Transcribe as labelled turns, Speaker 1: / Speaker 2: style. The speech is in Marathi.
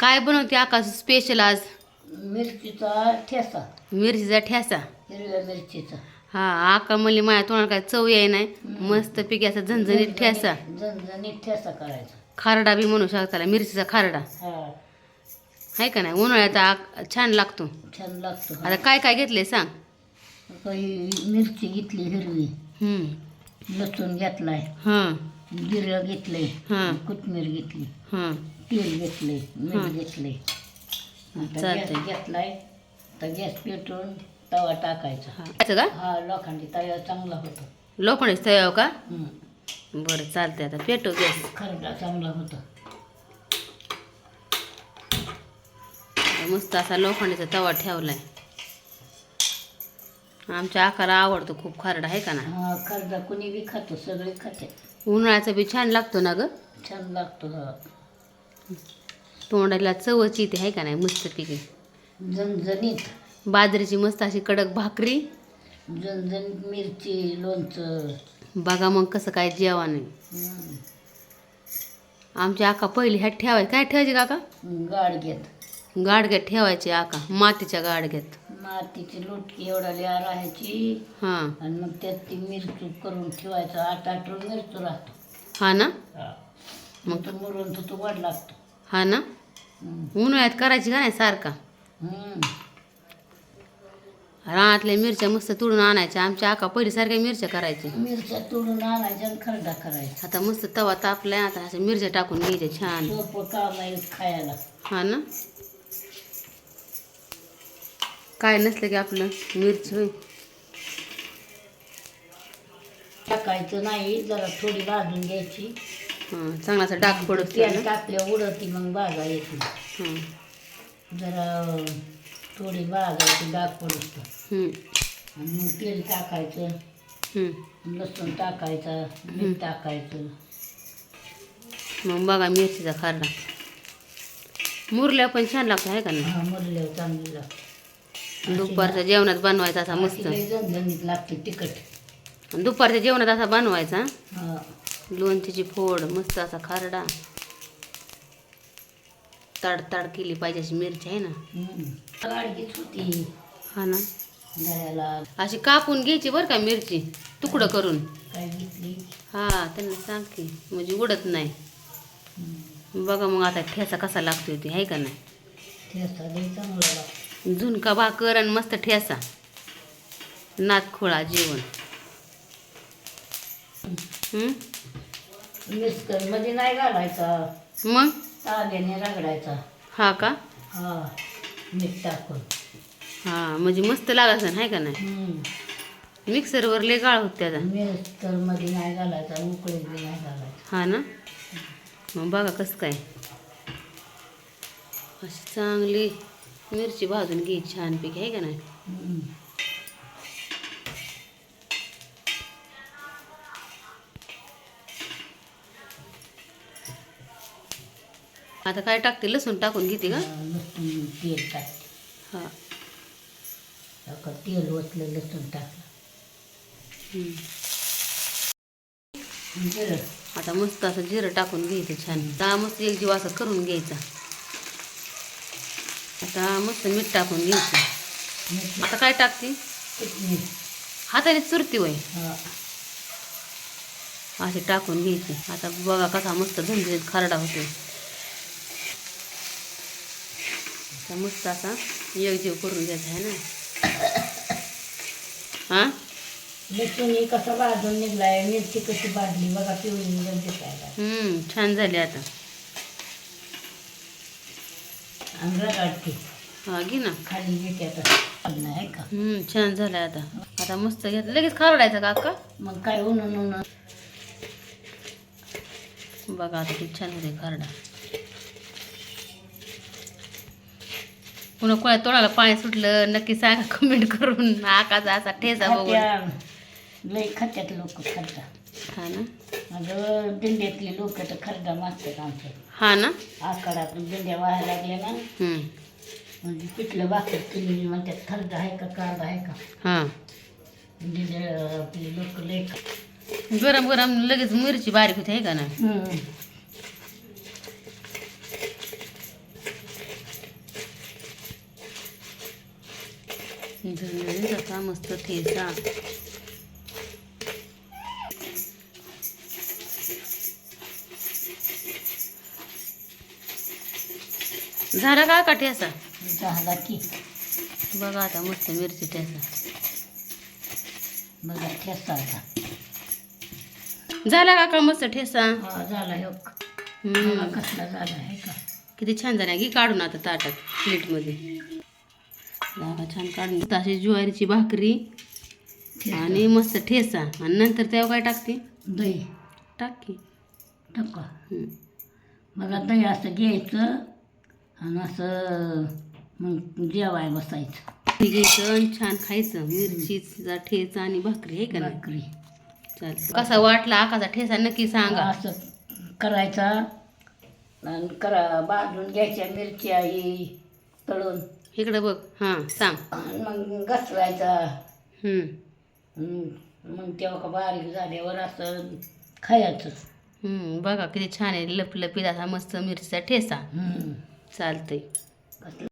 Speaker 1: काय बनवते आकाश? स्पेशल आज?
Speaker 2: मिरचीचा ठेसा.
Speaker 1: मिरचीचा ठ्यासा
Speaker 2: हिरव्या मिरचीचा.
Speaker 1: हा आका म्हणली माझ्या तोंडाला काय चव याय नाही. मस्त पिक्याचा झणझणीत ठ्यासा
Speaker 2: झणझणीत ठेसा करायचा.
Speaker 1: खारडा बी म्हणू शकता मिरचीचा खारडा.
Speaker 2: हा.
Speaker 1: आहे का नाही? उन्हाळ्यात आक- छान लागतो.
Speaker 2: छान लागतो.
Speaker 1: आता काय काय घेतले सांग?
Speaker 2: आता ही मिरची घेतली हिरवी.
Speaker 1: हम्म.
Speaker 2: लसूण घेतलाय.
Speaker 1: हां.
Speaker 2: जिरं घेतलंय.
Speaker 1: हां.
Speaker 2: कोथमीर घेतली.
Speaker 1: हां.
Speaker 2: तेल घेतलंय
Speaker 1: हा.
Speaker 2: मीठ घेतलंय आता
Speaker 1: चालतंय.
Speaker 2: गॅस घेतलाय तर गॅस पेटवून तवा टाकायचा.
Speaker 1: हां. का?
Speaker 2: हा लोखंडी तवा चांगला होतो.
Speaker 1: लोखंडच तयाव का?
Speaker 2: हम्म.
Speaker 1: बरं चालतंय आता. पेटव गॅस.
Speaker 2: खरडा चांगला होतो.
Speaker 1: मस्त असा लोखंडीचा तवा ठेवलाय. आमच्या आकाला आवडतो खूप खारडा आहे का ना?
Speaker 2: हा खरडा कुणी बी खातो सगळे खाते
Speaker 1: उन्हाळ्याचा बी छान लागतो ना ग?
Speaker 2: छान लागतो हा.
Speaker 1: तोंडाला चवच येते आहे का नाही मस्त पिके
Speaker 2: झणझणीत.
Speaker 1: बाजरीची मस्त अशी कडक भाकरी.
Speaker 2: झणझणीत मिरची लोणचं.
Speaker 1: बघा मग कसं काय जेवण आहे. आमची आका पहिली ह्यात ठेवायची. काय ठेवायची काका?
Speaker 2: गाडग्यात.
Speaker 1: गाडग्यात ठेवायची आका. मातीच्या गाडग्यात.
Speaker 2: मातीची लोटकी एवढा लिहा राहायची.
Speaker 1: हां.
Speaker 2: आणि मग त्यात ती मिरचू करून ठेवायचं. आठ आठवून मिरचू राहतो.
Speaker 1: हा ना?
Speaker 2: मग तो मुरून तो तो वाढ लागतो
Speaker 1: हा ना?
Speaker 2: हम्म.
Speaker 1: उन्हाळ्यात करायची का नाही सारखा?
Speaker 2: हम्म.
Speaker 1: रानातल्या मिरच्या मस्त तुडून आणायच्या. आमच्या आका पहिली सारख्या मिरच्या करायची
Speaker 2: मिरच्या तोडून आणायच्या आणि खरडा करायचा.
Speaker 1: आता मस्त तवा तापलाय आता अशा मिरच्या टाकून घ्यायच्या छान.
Speaker 2: सोपं काम आहे खायला.
Speaker 1: हा ना? काय नसलं की आपलं मिरची होय.
Speaker 2: टाकायचं नाही जरा थोडी भाजून घ्यायची.
Speaker 1: हां चांगला असा डाग पडत
Speaker 2: तेल टाकल्या उडती मग बागा येते. जरा थोडी बागायची डाग पडत आणि मग तेल टाकायचं. लसूण टाकायचा मीठ टाकायचं.
Speaker 1: मग बघा मिरचीचा खारडा. मुरल्या पण छान लागतो आहे का नाही?
Speaker 2: हा मुरल्यावर चांगली लागते
Speaker 1: दुपारच्या जेवणात बनवायचा असा मस्त.
Speaker 2: लागते तिखट.
Speaker 1: दुपारच्या जेवणात असा बनवायचा? लोणच्याची फोड मस्त असा खारडा. ताड ताड केली पाहिजे अशी मिरची आहे ना?
Speaker 2: होती.
Speaker 1: हा ना? अशी कापून घ्यायची बरं का मिरची तुकडं करून. हा त्यांना सांग की म्हणजे उडत नाही. बघा मग आता ठेसा कसा लागतोय ते आहे का नाही?
Speaker 2: लागतो
Speaker 1: झुणका भाकर आणि मस्त ठेसा नातखोळा जेवण.
Speaker 2: मिस्करमध्ये नाही घालायचा.
Speaker 1: मग?
Speaker 2: ताब्याने रगडायचा. हा
Speaker 1: हा का
Speaker 2: मीठ टाकून.
Speaker 1: हा म्हणजे मस्त लागायचं आहे का नाही?
Speaker 2: हम्म.
Speaker 1: मिक्सरवर लय गाळ होत त्याचा.
Speaker 2: मिस्करमध्ये नाही घालायचा उकळी बी नाही घालायचा.
Speaker 1: हा ना? मग बघा कसं काय. अशी चांगली मिरची भाजून घे छानपैकी आहे का नाही?
Speaker 2: हम्म.
Speaker 1: आता काय टाकते? लसूण टाकून घेते का?
Speaker 2: तेल टाक
Speaker 1: हा.
Speaker 2: तेल ओतलं लसूण टाकलं. जिरं.
Speaker 1: आता मस्त असं जिरं टाकून घ्यायचं छान. दहा मस्त एक जीव असं करून घ्यायचा. आता मस्त मीठ टाकून घ्यायचं. आता काय टाकते. हाताने चुरती वय
Speaker 2: हा.
Speaker 1: असे टाकून घ्यायची. आता बघा कसा मस्त झणझणीत खारडा होतो आता मस्त असा एक जीव करून घ्यायचा आहे ना. हा?
Speaker 2: लसूण कसा भाजून निघलाय? मिरची कशी भाजली? बघा पिवळी निघून दिसायला
Speaker 1: हम्म छान झाली आता.
Speaker 2: आणि रगाडते
Speaker 1: हा घे ना.
Speaker 2: खाली घेते आता. नाही का?
Speaker 1: छान झालं आता. आता मस्त घेत लगेच खारडायचं का अक्का?
Speaker 2: मग काय उन्हा उन्हा
Speaker 1: बघा आता किती छान होते खारडा. पुन्हा कोणा तोंडाला पाणी सुटलं नक्की सांगा कमेंट करून. आकाचा असा बघून
Speaker 2: खात्या. लई खात्यात लोक खरडा
Speaker 1: हा ना?
Speaker 2: अगं दिंड्यातली लोक तर खरडा मागतात आमच्या
Speaker 1: हा ना?
Speaker 2: आकाडातून दिंड्या व्हायला लागल्या ना.
Speaker 1: हम्म.
Speaker 2: म्हणजे पिठलं भाकर केलेली म्हणतात खरडा आहे का कांदा आहे का?
Speaker 1: हा.
Speaker 2: दिंड्या आपली लोक लई खा-
Speaker 1: गरम गरम लगेच मिरची बारीक होते आहे का ना
Speaker 2: हम्म.
Speaker 1: झणझणीत असा मस्त ठेचा. झाला का का ठेचा?
Speaker 2: झाला की.
Speaker 1: बघा आता मस्त मिरची ठेचा.
Speaker 2: बघा ठेसा आता.
Speaker 1: झाला का का मस्त ठेसा
Speaker 2: हा झाला हो.
Speaker 1: हम्म.
Speaker 2: कसला झाला आहे का.
Speaker 1: किती छान झाला. घे काढून आता ताटात प्लेटमध्ये. बघा छान काढून अशी ज्वारीची भाकरी. आणि मस्त ठेचा. आणि नंतर त्यावर काय टाकते?
Speaker 2: दही.
Speaker 1: टाक.
Speaker 2: टाका. बघा दही असं घ्यायचं आणि असं मग जेवाय बसायचं.
Speaker 1: घ्यायचं आणि छान खायचं. मिरचीचा ठेचा आणि भाकरी आहे का
Speaker 2: भाकरी.
Speaker 1: चालतं कसा वाटला आकाचा ठेचा? नक्की सांगा.
Speaker 2: असं करायचा आणि करा भाजून घ्यायच्या मिरच्या ही तळून.
Speaker 1: इकडं बघ. हां सांग.
Speaker 2: मग घसरायचा. हम्म. मग तेव्हा का बारीक झाल्यावर असं खायचं.
Speaker 1: हम्म, बघा किती छान आहे लपलपीत असा मस्त मिरचीचा ठेचा.
Speaker 2: हम्म.
Speaker 1: चालतंय.
Speaker 2: कसलं